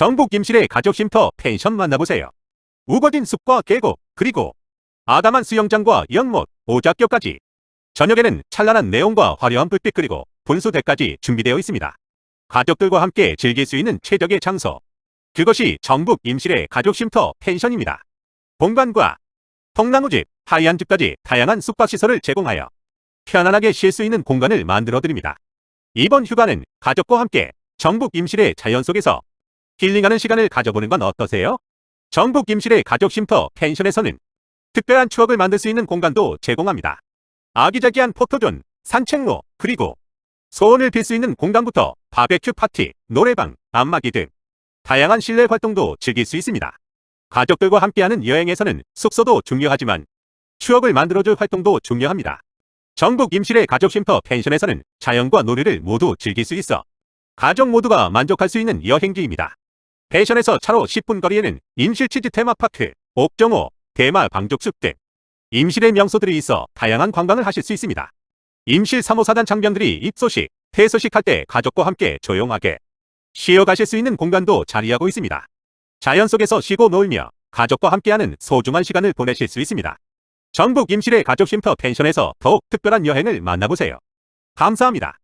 정북 임실의 가족 쉼터 펜션 만나보세요. 우거진 숲과 계곡, 그리고 아담한 수영장과 연못, 오작교까지 저녁에는 찬란한 네온과 화려한 불빛 그리고 분수대까지 준비되어 있습니다. 가족들과 함께 즐길 수 있는 최적의 장소. 그것이 정북 임실의 가족 쉼터 펜션입니다. 본관과 통나무집, 하이안 집까지 다양한 숙박시설을 제공하여 편안하게 쉴 수 있는 공간을 만들어 드립니다. 이번 휴가는 가족과 함께 정북 임실의 자연 속에서 힐링하는 시간을 가져보는 건 어떠세요? 정북 임실의 가족 쉼터 펜션에서는 특별한 추억을 만들 수 있는 공간도 제공합니다. 아기자기한 포토존, 산책로, 그리고 소원을 빌 수 있는 공간부터 바베큐 파티, 노래방, 안마기 등 다양한 실내 활동도 즐길 수 있습니다. 가족들과 함께하는 여행에서는 숙소도 중요하지만 추억을 만들어줄 활동도 중요합니다. 전북 임실의 가족 쉼터 펜션에서는 자연과 놀이를 모두 즐길 수 있어 가족 모두가 만족할 수 있는 여행지입니다. 펜션에서 차로 10분 거리에는 임실치즈 테마파크, 옥정호, 대마 방족숲 등 임실의 명소들이 있어 다양한 관광을 하실 수 있습니다. 임실 3호 사단 장병들이 입소식, 퇴소식 할 때 가족과 함께 조용하게 쉬어 가실 수 있는 공간도 자리하고 있습니다. 자연 속에서 쉬고 놀며 가족과 함께하는 소중한 시간을 보내실 수 있습니다. 전북 임실의 가족 쉼터 펜션에서 더욱 특별한 여행을 만나보세요. 감사합니다.